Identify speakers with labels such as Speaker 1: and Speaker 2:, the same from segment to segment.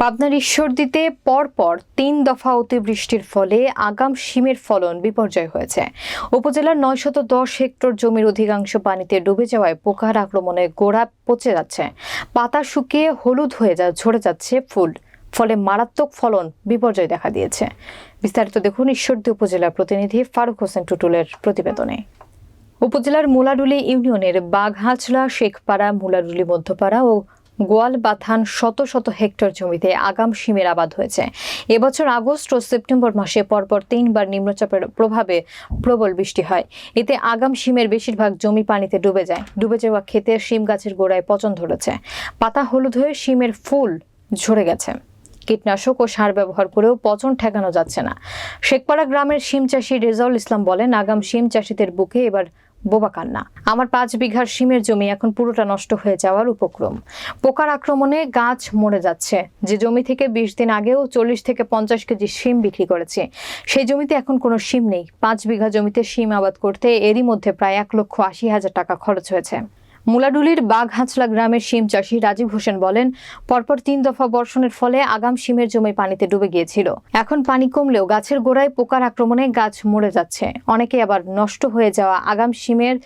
Speaker 1: পাবনার ঈশ্বরদীতে পরপর তিন দফা অতিবৃষ্টির ফলে আগাম শিমের ফলন বিপর্যয় হয়েছে। উপজেলার নয়শত দশ হেক্টর জমির অধিকাংশ পানিতে ডুবে যাওয়ায় পোকার আক্রমণে গোড়া পচে যাচ্ছে। পাতা শুকিয়ে হলুদ হয়ে যা ঝরে যাচ্ছে ফুল। ফলে মারাত্মক ফলন বিপর্যয় দেখা দিয়েছে। বিস্তারিত দেখুন ঈশ্বরদী উপজেলার প্রতিনিধি ফারুক হোসেন টুটুলের প্রতিবেদনে। উপজেলার মুলাডুলি ইউনিয়নের বাঘহাচলা, শেখপাড়া মুলাডুলি মধ্যপাড়া ও গোয়ালবাথান শত শত হেক্টর জমিতে আগাম শিমের আবাদ হয়েছে। এবছর আগস্ট ও সেপ্টেম্বর মাসে পরপর তিনবার নিম্নচাপের প্রভাবে প্রবল বৃষ্টি হয়। এতে আগাম শিমের বেশিরভাগ জমি পানিতে ডুবে যায়। ডুবে যাওয়া ক্ষেতে সিম গাছের গোড়ায় পচন ধরেছে। পাতা হলুদ হয়ে সিমের ফুল ঝরে গেছে। কীটনাশক ও সার ব্যবহার করেও পচন ঠেকানো যাচ্ছে না। শেখপাড়া গ্রামের শিম চাষি রেজাউল ইসলাম বলেন, আগাম শিম চাষিদের বুকে এবার বোবা কান্না। আমার পাঁচ বিঘার শিমের জমি এখন পুরোটা নষ্ট হয়ে যাওয়ার উপক্রম। পোকার আক্রমণে গাছ মরে যাচ্ছে। যে জমি থেকে বিশ দিন আগেও চল্লিশ থেকে পঞ্চাশ কেজি শিম বিক্রি করেছে, সেই জমিতে এখন কোনো শিম নেই। পাঁচ বিঘা জমিতে শিম আবাদ করতে এরই মধ্যে প্রায় এক লক্ষ আশি হাজার টাকা খরচ হয়েছে। মুলাডুলির বাঘহাঁচলা গ্রামের শিম চাষি রাজীব হোসেন বলেন, পরপর তিন দফা বর্ষণের ফলে আগাম শিমের জমি পানিতে ডুবে গিয়েছিল। এখন পানি কমলেও গাছের গোড়ায় পোকার আক্রমণে গাছ মরে যাচ্ছে। অনেকে আবার নষ্ট হয়ে যাওয়া আগাম শিমের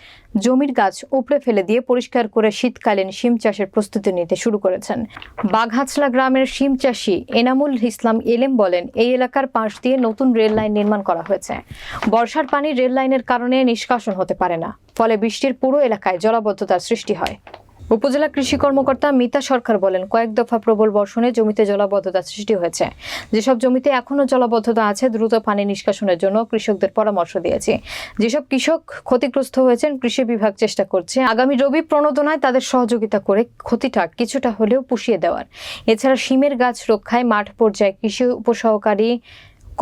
Speaker 1: জমির গাছ উপড়ে ফেলে দিয়ে পরিষ্কার করে শীতকালীন শিম চাষের প্রস্তুতি নিতে শুরু করেছেন। বাঘহাঁচলা গ্রামের শিম চাষি এনামুল ইসলাম এলেম বলেন, এই এলাকার পাশ দিয়ে নতুন রেল লাইন নির্মাণ করা হয়েছে। বর্ষার পানি রেল লাইনের কারণে নিষ্কাশন হতে পারে না। ফলে বৃষ্টির পুরো এলাকায় জলাবদ্ধতার সৃষ্টি হয়। উপজেলা কৃষি কর্মকর্তা মিতা সরকার বলেন, কয়েক দফা প্রবল বর্ষণে জমিতে জলাবদ্ধতা সৃষ্টি হয়েছে। যেসব জমিতে এখনও জলাবদ্ধতা আছে, দ্রুত পানি নিষ্কাশনের জন্য কৃষকদের পরামর্শ দিয়েছে। যেসব কৃষক ক্ষতিগ্রস্ত হয়েছেন, কৃষি বিভাগ চেষ্টা করছে। আগামী রবি প্রণোদনায় তাদের সহযোগিতা করে ক্ষতিটা কিছুটা হলেও পুষিয়ে দেওয়ার। এছাড়া শিমের গাছ রক্ষায় মাঠ পর্যায়ে কৃষি উপসহকারী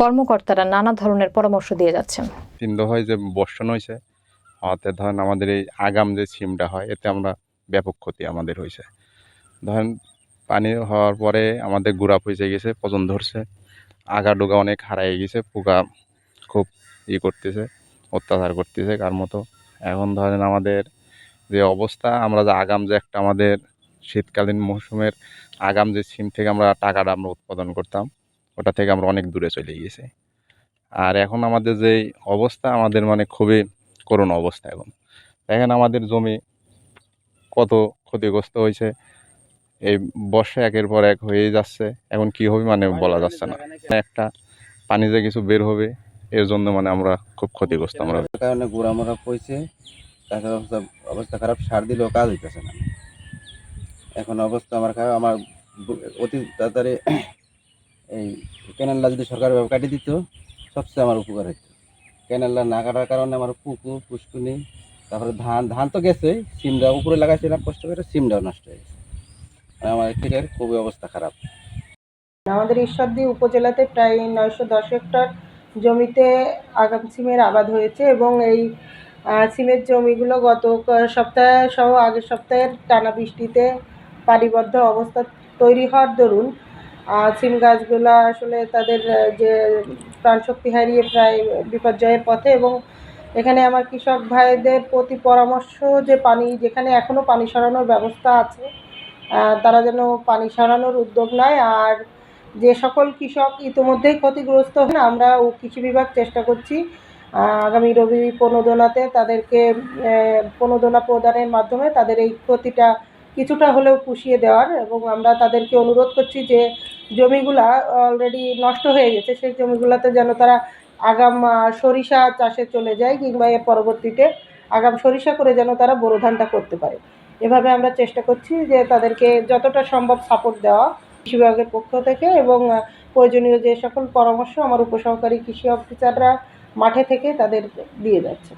Speaker 1: কর্মকর্তারা নানা ধরনের পরামর্শ দিয়ে যাচ্ছেন।
Speaker 2: যে বর্ষণ হয়েছে হওয়াতে ধরেন আমাদের এই আগাম যে সিমটা হয়, এতে আমরা ব্যাপক ক্ষতি আমাদের হয়েছে ধরেন পানি হওয়ার পরে আমাদের গুড়া পচে গেছে, পচন ধরছে। আগা ডোগা অনেক হারাই গেছে, পোকা খুব ই করতেছে, অত্যাচার করতেছে কার মতো। এখন ধরেন আমাদের যে অবস্থা, আমরা যে আগাম যে একটা আমাদের শীতকালীন মৌসুমের আগাম যে সিম থেকে আমরা টাকাটা আমরা উৎপাদন করতাম, ওটা থেকে আমরা অনেক দূরে চলে গেছি। আর এখন আমাদের যে অবস্থা, আমাদের মানে খুবই করুণ অবস্থা এখন। দেখেন আমাদের জমি কত ক্ষতিগ্রস্ত হয়েছে। এই বর্ষা একের পর এক হয়ে যাচ্ছে। এখন কি হবে মানে বলা যাচ্ছে না। একটা পানি যে কিছু বের হবে এর জন্য মানে আমরা খুব ক্ষতিগ্রস্ত। আমরা
Speaker 3: কারণে গোড়া মোড়া পড়ছে তাছাড়া অবস্থা অবস্থা খারাপ সার দিলেও কাজ হইতেছে না। এখন অবস্থা আমার খারাপ। আমার অতি তাড়াতাড়ি এই ক্যানেলটা যদি সরকারভাবে কাটিয়ে দিত সবচেয়ে আমার উপকার হতো ক্যানেলটা না কাটার কারণে আমার পুকুর পুষ্কুনি তারপরে ধান ধান তো গেছে সিমটা উপরে লাগাইছিলাম, কষ্ট করে সিমটাও নষ্ট হয়ে গেছে। আমার ক্ষেতের খুবই অবস্থা খারাপ।
Speaker 4: আমাদের ঈশ্বরদী উপজেলাতে প্রায় নয়শো দশ হেক্টর জমিতে আগাম সিমের আবাদ হয়েছে এবং এই সিমের জমিগুলো গত সপ্তাহে সহ আগের সপ্তাহের টানা বৃষ্টিতে পারিবদ্ধ অবস্থা তৈরি হওয়ার দরুন সিম গাছগুলো আসলে তাদের যে প্রাণশক্তি হারিয়ে প্রায় বিপর্যয়ের পথে এবং এখানে আমার কৃষক ভাইদের প্রতি পরামর্শ যে পানি, যেখানে এখনও পানি সরানোর ব্যবস্থা আছে তারা যেন পানি সরানোর উদ্যোগ নেয়। আর যে সকল কৃষক ইতিমধ্যেই ক্ষতিগ্রস্ত হন আমরা কৃষি বিভাগ চেষ্টা করছি আগামী রবি প্রণোদনাতে তাদেরকে প্রণোদনা প্রদানের মাধ্যমে তাদের এই ক্ষতিটা কিছুটা হলেও পুষিয়ে দেওয়ার এবং আমরা তাদেরকে অনুরোধ করছি যে জমিগুলা অলরেডি নষ্ট হয়ে গেছে, সেই জমিগুলাতে যেন তারা আগাম সরিষা চাষে চলে যায় কিংবা এর পরবর্তীতে আগাম সরিষা করে যেন তারা বোরো ধানটা করতে পারে। এভাবে আমরা চেষ্টা করছি যে তাদেরকে যতটা সম্ভব সাপোর্ট দেওয়া কৃষি বিভাগের পক্ষ থেকে এবং প্রয়োজনীয় যে সকল পরামর্শ আমার উপসহকারী কৃষি অফিসাররা মাঠে থেকে তাদের দিয়ে যাচ্ছে